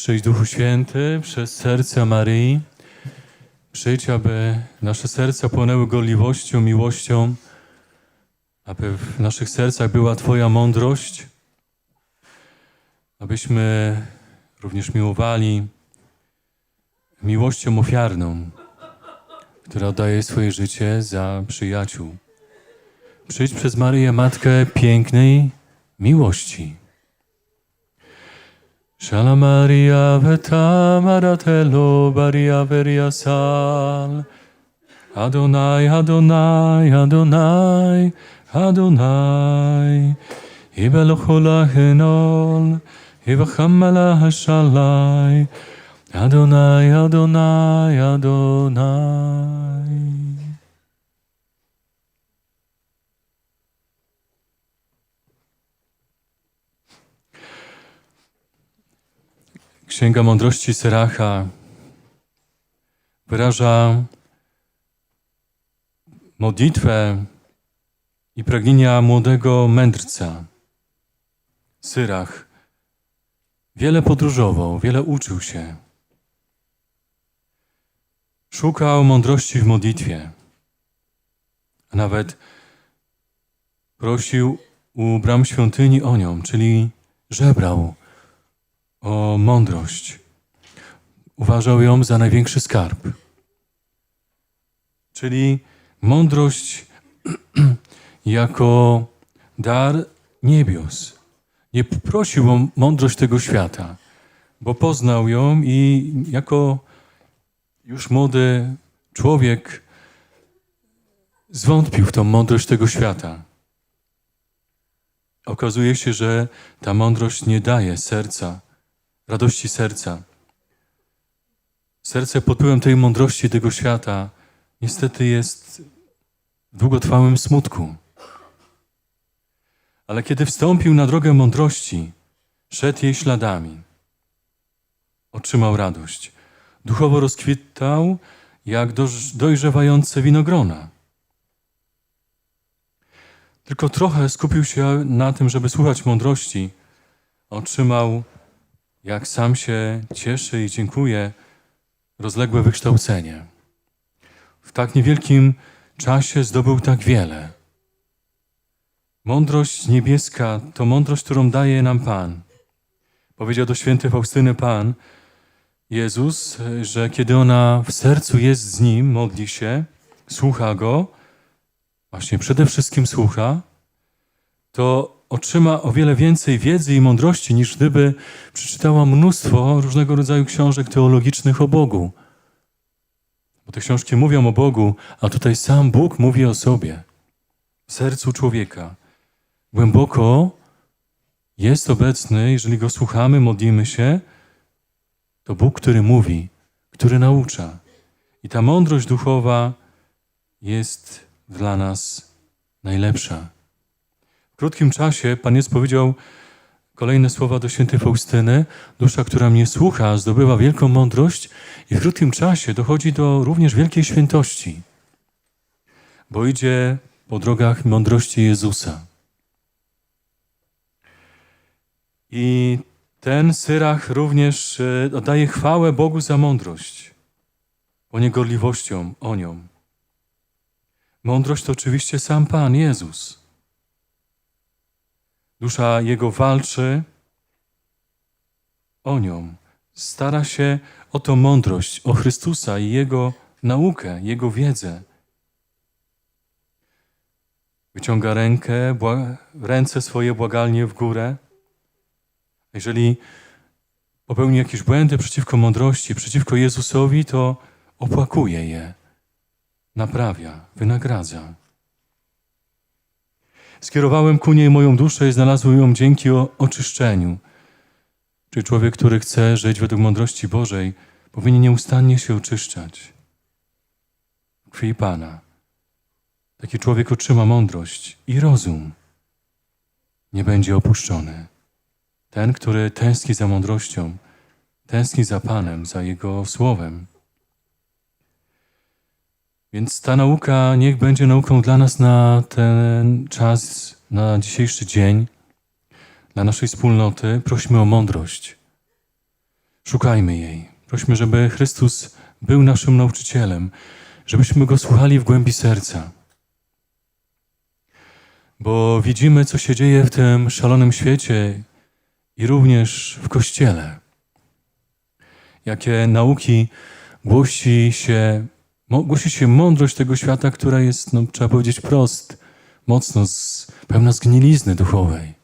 Przyjdź Duchu Święty przez serce Maryi. Przyjdź, aby nasze serca płonęły gorliwością, miłością, aby w naszych sercach była Twoja mądrość, abyśmy również miłowali miłością ofiarną, która oddaje swoje życie za przyjaciół. Przyjdź przez Maryję, Matkę pięknej miłości. Shala Maria veta maratelo baria veria sal. Adonai, Adonai, Adonai, Adonai. Ibelochola henol, Ibachamala hashalai. Adonai, Adonai, Adonai. Księga Mądrości Syracha wyraża modlitwę i pragnienia młodego mędrca. Syrach wiele podróżował, wiele uczył się. Szukał mądrości w modlitwie, a nawet prosił u bram świątyni o nią, czyli żebrał o mądrość. Uważał ją za największy skarb. Czyli mądrość jako dar niebios. Nie prosił o mądrość tego świata, bo poznał ją i jako już młody człowiek zwątpił w tą mądrość tego świata. Okazuje się, że ta mądrość nie daje serca, radości serca. Serce pod wpływem tej mądrości tego świata niestety jest w długotrwałym smutku. Ale kiedy wstąpił na drogę mądrości, szedł jej śladami, otrzymał radość. Duchowo rozkwitał jak dojrzewające winogrona. Tylko trochę skupił się na tym, żeby słuchać mądrości. Otrzymał jak sam się cieszy i dziękuję, rozległe wykształcenie. W tak niewielkim czasie zdobył tak wiele. Mądrość niebieska to mądrość, którą daje nam Pan. Powiedział do świętej Faustyny Pan, Jezus, że kiedy ona w sercu jest z Nim, modli się, słucha Go, właśnie przede wszystkim słucha, to otrzyma o wiele więcej wiedzy i mądrości, niż gdyby przeczytała mnóstwo różnego rodzaju książek teologicznych o Bogu. Bo te książki mówią o Bogu, a tutaj sam Bóg mówi o sobie, w sercu człowieka. Głęboko jest obecny, jeżeli go słuchamy, modlimy się, to Bóg, który mówi, który naucza. I ta mądrość duchowa jest dla nas najlepsza. Krótkim czasie Pan Jezus powiedział kolejne słowa do świętej Faustyny. Dusza, która mnie słucha, zdobywa wielką mądrość i w krótkim czasie dochodzi do również wielkiej świętości, bo idzie po drogach mądrości Jezusa. I ten Syrach również e, oddaje chwałę Bogu za mądrość, poniegorliwością o nią. Mądrość to oczywiście sam Pan Jezus. Dusza Jego walczy o nią. Stara się o tą mądrość, o Chrystusa i Jego naukę, Jego wiedzę. Wyciąga rękę, ręce swoje błagalnie w górę. Jeżeli popełni jakieś błędy przeciwko mądrości, przeciwko Jezusowi, to opłakuje je, naprawia, wynagradza. Skierowałem ku niej moją duszę i znalazłem ją dzięki o oczyszczeniu. Czyli człowiek, który chce żyć według mądrości Bożej, powinien nieustannie się oczyszczać. Krwi Pana. Taki człowiek otrzyma mądrość i rozum. Nie będzie opuszczony. Ten, który tęskni za mądrością, tęskni za Panem, za Jego słowem. Więc ta nauka niech będzie nauką dla nas na ten czas, na dzisiejszy dzień, dla naszej wspólnoty. Prośmy o mądrość. Szukajmy jej. Prośmy, żeby Chrystus był naszym nauczycielem, żebyśmy go słuchali w głębi serca. Bo widzimy, co się dzieje w tym szalonym świecie i również w Kościele. Jakie nauki głosi się, głosi się mądrość tego świata, która jest, no, trzeba powiedzieć, prost, mocno, z, pełna zgnilizny duchowej.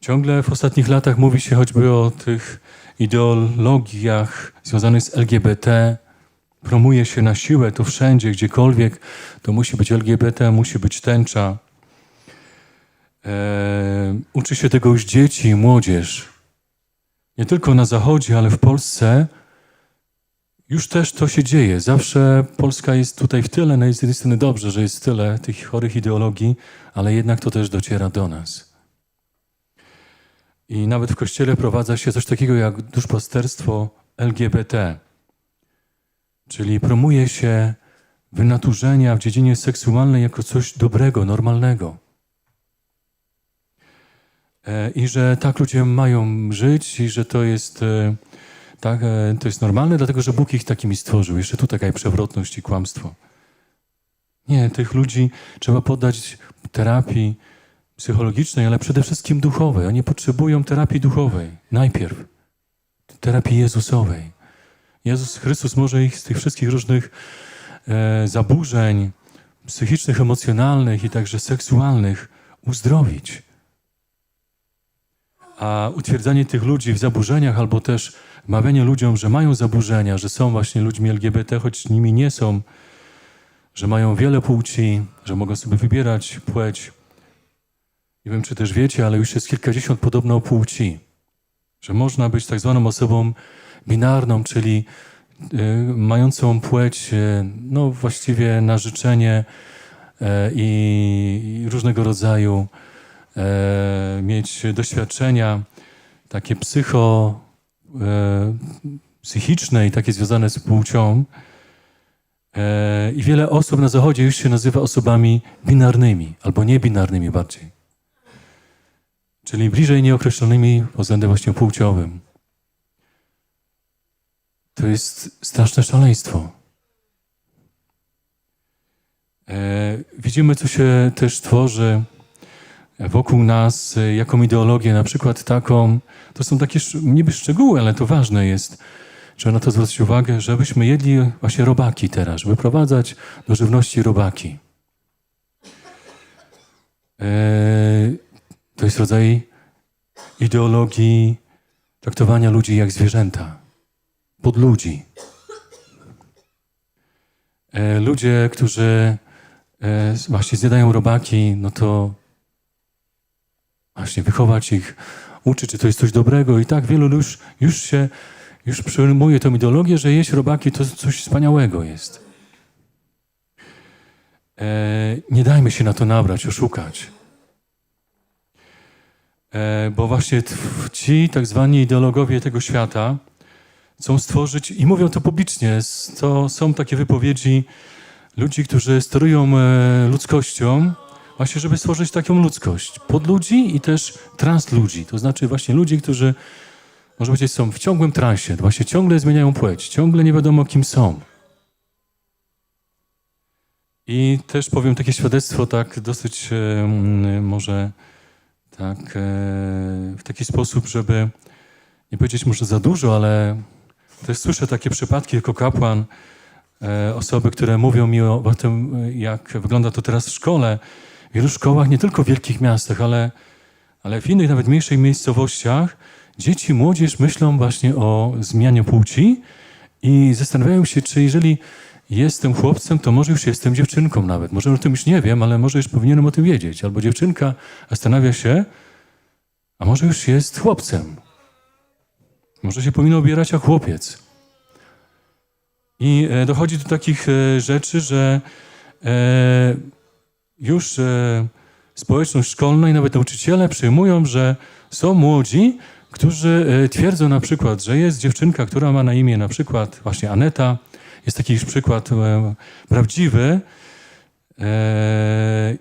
Ciągle w ostatnich latach mówi się choćby o tych ideologiach związanych z LGBT. Promuje się na siłę to wszędzie, gdziekolwiek. To musi być LGBT, musi być tęcza. E, uczy się tego już dzieci i młodzież. Nie tylko na Zachodzie, ale w Polsce już też to się dzieje. Zawsze Polska jest tutaj w tyle. No z jednej strony dobrze, że jest tyle tych chorych ideologii, ale jednak to też dociera do nas. I nawet w kościele prowadza się coś takiego jak duszpasterstwo LGBT, czyli promuje się wynaturzenia w dziedzinie seksualnej jako coś dobrego, normalnego. E, I że tak ludzie mają żyć i że to jest, e, tak, e, to jest normalne, dlatego że Bóg ich takimi stworzył. Jeszcze tu taka przewrotność i kłamstwo. Nie, tych ludzi trzeba poddać terapii psychologicznej, ale przede wszystkim duchowej. Oni potrzebują terapii duchowej najpierw. Terapii Jezusowej. Jezus Chrystus może ich z tych wszystkich różnych e, zaburzeń psychicznych, emocjonalnych i także seksualnych uzdrowić. A utwierdzanie tych ludzi w zaburzeniach albo też mawianie ludziom, że mają zaburzenia, że są właśnie ludźmi LGBT, choć nimi nie są, że mają wiele płci, że mogą sobie wybierać płeć, nie wiem, czy też wiecie, ale już jest kilkadziesiąt podobno płci. Że można być tak zwaną osobą binarną, czyli y, mającą płeć, y, no właściwie na życzenie y, i, różnego rodzaju mieć doświadczenia takie psycho, psychiczne i takie związane z płcią. E, I wiele osób na Zachodzie już się nazywa osobami binarnymi albo niebinarnymi bardziej czyli bliżej nieokreślonymi pod względem właśnie płciowym. To jest straszne szaleństwo. E, widzimy, co się też tworzy wokół nas, e, jaką ideologię, na przykład taką, to są takie niby szczegóły, ale to ważne jest, trzeba na to zwrócić uwagę, żebyśmy jedli właśnie robaki teraz, żeby prowadzać do żywności robaki. E, to jest rodzaj ideologii traktowania ludzi jak zwierzęta, pod ludzi. E, Ludzie, którzy właśnie zjadają robaki, no to właśnie wychować ich, uczyć, czy to jest coś dobrego. I tak wielu już, już się, już przyjmuje tą ideologię, że jeść robaki to coś wspaniałego jest. E, Nie dajmy się na to nabrać, oszukać. E, bo właśnie ci tak zwani ideologowie tego świata chcą stworzyć, i mówią to publicznie, to są takie wypowiedzi ludzi, którzy sterują e, ludzkością, właśnie żeby stworzyć taką ludzkość. Pod ludzi i też trans ludzi, to znaczy właśnie ludzi, którzy, może powiedzieć, są w ciągłym transie, właśnie ciągle zmieniają płeć, ciągle nie wiadomo kim są. I też powiem takie świadectwo, tak dosyć e, może tak, e, w taki sposób, żeby nie powiedzieć może za dużo, ale też słyszę takie przypadki jako kapłan, e, osoby, które mówią mi o, o tym, jak wygląda to teraz w szkole. Wielu szkołach, nie tylko w wielkich miastach, ale, ale w innych, nawet mniejszych miejscowościach, dzieci, młodzież myślą właśnie o zmianie płci i zastanawiają się, czy jeżeli jestem chłopcem, to może już jestem dziewczynką nawet. Może o tym już nie wiem, ale może już powinienem o tym wiedzieć. Albo dziewczynka zastanawia się, a może już jest chłopcem. Może się powinno ubierać jak chłopiec. I e, dochodzi do takich e, rzeczy, że e, już e, społeczność szkolna i nawet nauczyciele przyjmują, że są młodzi, którzy e, twierdzą na przykład, że jest dziewczynka, która ma na imię na przykład właśnie Aneta. Jest taki już przykład e, prawdziwy. E,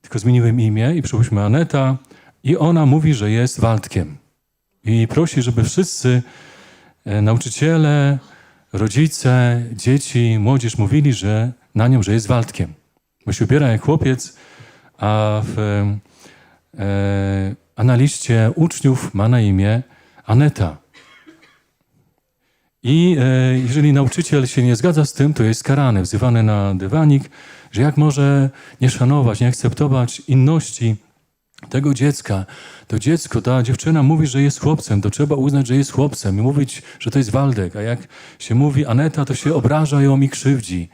tylko zmieniłem imię i przypuśćmy Aneta. I ona mówi, że jest Waldkiem. I prosi, żeby wszyscy nauczyciele, rodzice, dzieci, młodzież mówili, że na nią, że jest Waldkiem. Bo się ubiera jak chłopiec, a, w, e, a na liście uczniów ma na imię Aneta. I e, jeżeli nauczyciel się nie zgadza z tym, to jest karany, wzywany na dywanik, że jak może nie szanować, nie akceptować inności tego dziecka. To dziecko, ta dziewczyna mówi, że jest chłopcem, to trzeba uznać, że jest chłopcem i mówić, że to jest Waldek. A jak się mówi Aneta, to się obraża ją i krzywdzi.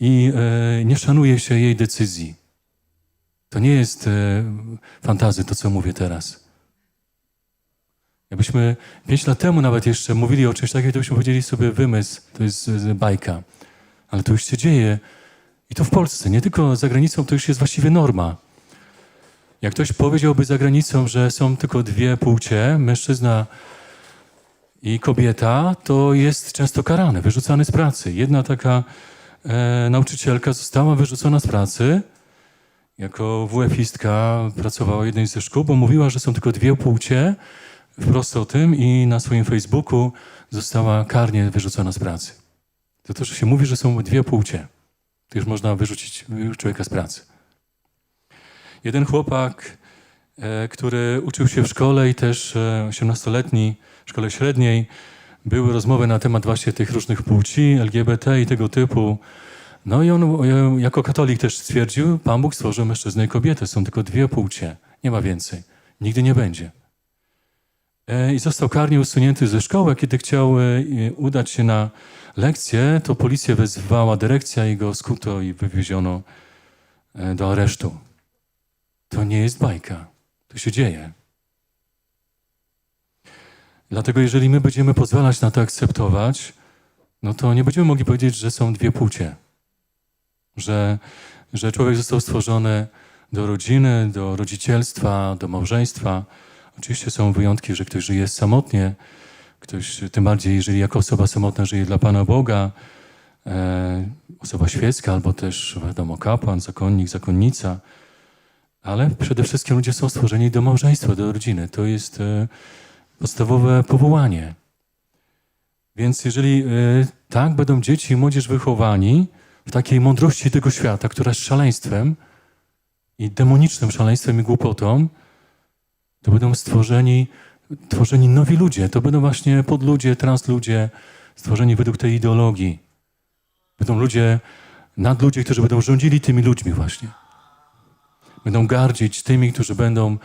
I e, nie szanuje się jej decyzji. To nie jest e, fantazy, to co mówię teraz. Jakbyśmy pięć lat temu nawet jeszcze mówili o czymś takim, to byśmy powiedzieli sobie wymysł, to jest bajka. Ale to już się dzieje. I to w Polsce, nie tylko za granicą, to już jest właściwie norma. Jak ktoś powiedziałby za granicą, że są tylko dwie płcie, mężczyzna i kobieta, to jest często karany, wyrzucany z pracy. Jedna taka e, nauczycielka została wyrzucona z pracy, jako WF-istka pracowała w jednej ze szkół, bo mówiła, że są tylko dwie płcie, wprost o tym i na swoim Facebooku została karnie wyrzucona z pracy. To to, że się mówi, że są dwie płcie, to już można wyrzucić człowieka z pracy. Jeden chłopak, e, który uczył się w szkole i też e, 18-letni, w szkole średniej, były rozmowy na temat właśnie tych różnych płci, LGBT i tego typu. No i on e, jako katolik też stwierdził, Pan Bóg stworzył mężczyznę i kobietę, są tylko dwie płcie, nie ma więcej, nigdy nie będzie. E, I został karnie usunięty ze szkoły, kiedy chciał e, udać się na lekcję, to policję wezwała dyrekcja i go skuto i wywieziono do aresztu. To nie jest bajka. To się dzieje. Dlatego jeżeli my będziemy pozwalać na to akceptować, no to nie będziemy mogli powiedzieć, że są dwie płcie. Że, że człowiek został stworzony do rodziny, do rodzicielstwa, do małżeństwa. Oczywiście są wyjątki, że ktoś żyje samotnie, ktoś, tym bardziej jeżeli jako osoba samotna żyje dla Pana Boga, e, osoba świecka albo też wiadomo kapłan, zakonnik, zakonnica, ale przede wszystkim ludzie są stworzeni do małżeństwa, do rodziny. To jest e, podstawowe powołanie. Więc jeżeli e, tak będą dzieci i młodzież wychowani w takiej mądrości tego świata, która jest szaleństwem i demonicznym szaleństwem i głupotą, to będą stworzeni, tworzeni nowi ludzie. To będą właśnie podludzie, transludzie, stworzeni według tej ideologii. Będą ludzie, nadludzie, którzy będą rządzili tymi ludźmi właśnie będą gardzić tymi, którzy będą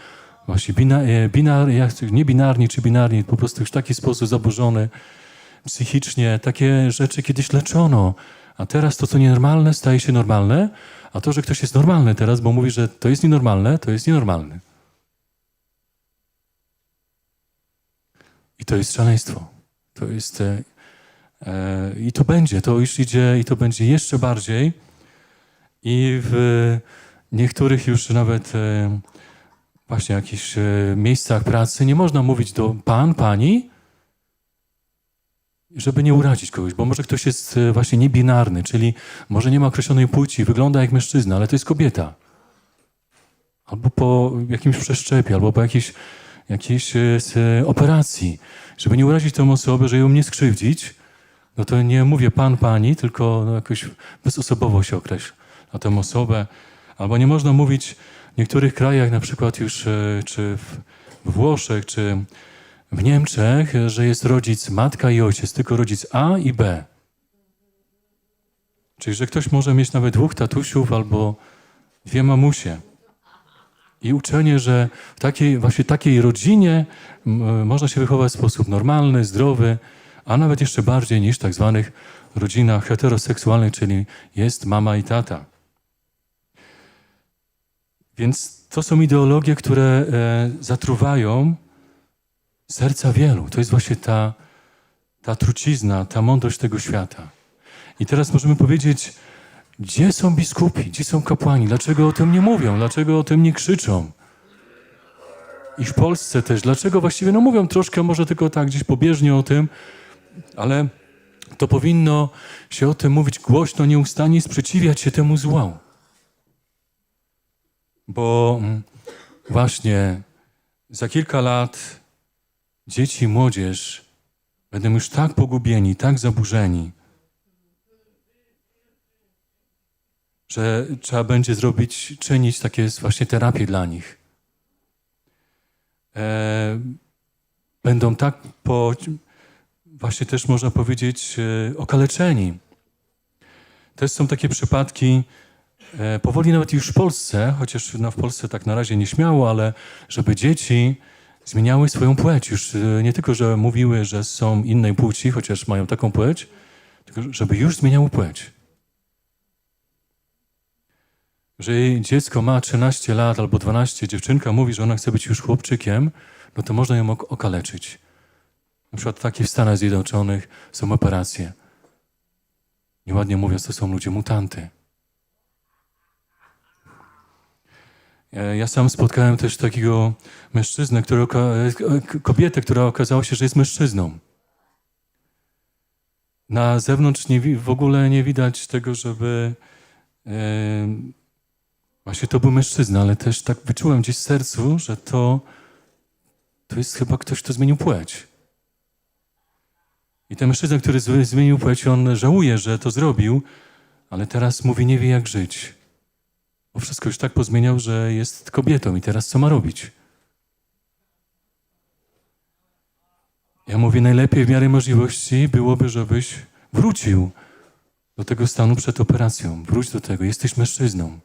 właśnie bina, e, binar, nie binarni czy binarni, po prostu już w taki sposób zaburzony psychicznie. Takie rzeczy kiedyś leczono, a teraz to, co nienormalne, staje się normalne, a to, że ktoś jest normalny teraz, bo mówi, że to jest nienormalne, to jest nienormalny. I to jest szaleństwo. To jest... E, e, I to będzie, to już idzie i to będzie jeszcze bardziej. I w niektórych już nawet e, właśnie jakichś e, miejscach pracy nie można mówić do pan, pani, żeby nie urazić kogoś, bo może ktoś jest e, właśnie niebinarny, czyli może nie ma określonej płci, wygląda jak mężczyzna, ale to jest kobieta. Albo po jakimś przeszczepie, albo po jakiejś, jakiejś e, operacji. Żeby nie urazić tę osobę, że ją nie skrzywdzić, no to nie mówię pan, pani, tylko no jakoś bezosobowo się określa tę osobę. Albo nie można mówić w niektórych krajach, na przykład już e, czy w w Włoszech, czy w Niemczech, że jest rodzic matka i ojciec, tylko rodzic A i B. Czyli, że ktoś może mieć nawet dwóch tatusiów albo dwie mamusie. I uczenie, że w takiej, właśnie takiej rodzinie można się wychować w sposób normalny, zdrowy, a nawet jeszcze bardziej niż tak zwanych rodzinach heteroseksualnych, czyli jest mama i tata. Więc to są ideologie, które e, zatruwają serca wielu. To jest właśnie ta, ta trucizna, ta mądrość tego świata. I teraz możemy powiedzieć, gdzie są biskupi, gdzie są kapłani, dlaczego o tym nie mówią, dlaczego o tym nie krzyczą. I w Polsce też, dlaczego właściwie, no mówią troszkę, może tylko tak gdzieś pobieżnie o tym, ale to powinno się o tym mówić głośno, nieustannie sprzeciwiać się temu złu. Bo mm, właśnie za kilka lat dzieci i młodzież będą już tak pogubieni, tak zaburzeni, że trzeba będzie zrobić, czynić takie właśnie terapie dla nich. E, będą tak po, właśnie też można powiedzieć, e, okaleczeni. Też są takie przypadki, powoli nawet już w Polsce, chociaż no, w Polsce tak na razie nie śmiało, ale żeby dzieci zmieniały swoją płeć. Już e, nie tylko, że mówiły, że są innej płci, chociaż mają taką płeć, tylko żeby już zmieniały płeć. Że jej dziecko ma 13 lat albo 12, dziewczynka mówi, że ona chce być już chłopczykiem, no to można ją ok- okaleczyć. Na przykład takie w Stanach Zjednoczonych są operacje. Nieładnie mówiąc, to są ludzie mutanty. Ja sam spotkałem też takiego mężczyznę, który, e, k- kobietę, która okazała się, że jest mężczyzną. Na zewnątrz nie, w ogóle nie widać tego, żeby e, właśnie to był mężczyzna, ale też tak wyczułem gdzieś w sercu, że to, to jest chyba ktoś, kto zmienił płeć. I ten mężczyzna, który zmienił płeć, on żałuje, że to zrobił, ale teraz mówi, nie wie jak żyć. Bo wszystko już tak pozmieniał, że jest kobietą i teraz co ma robić? Ja mówię, najlepiej w miarę możliwości byłoby, żebyś wrócił do tego stanu przed operacją. Wróć do tego, jesteś mężczyzną.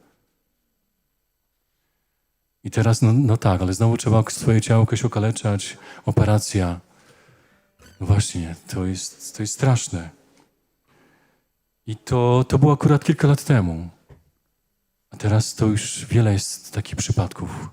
I teraz, no, no tak, ale znowu trzeba swoje ciało jakoś okaleczać, operacja. No właśnie, to jest, to jest straszne. I to, to było akurat kilka lat temu. Teraz to już wiele jest takich przypadków.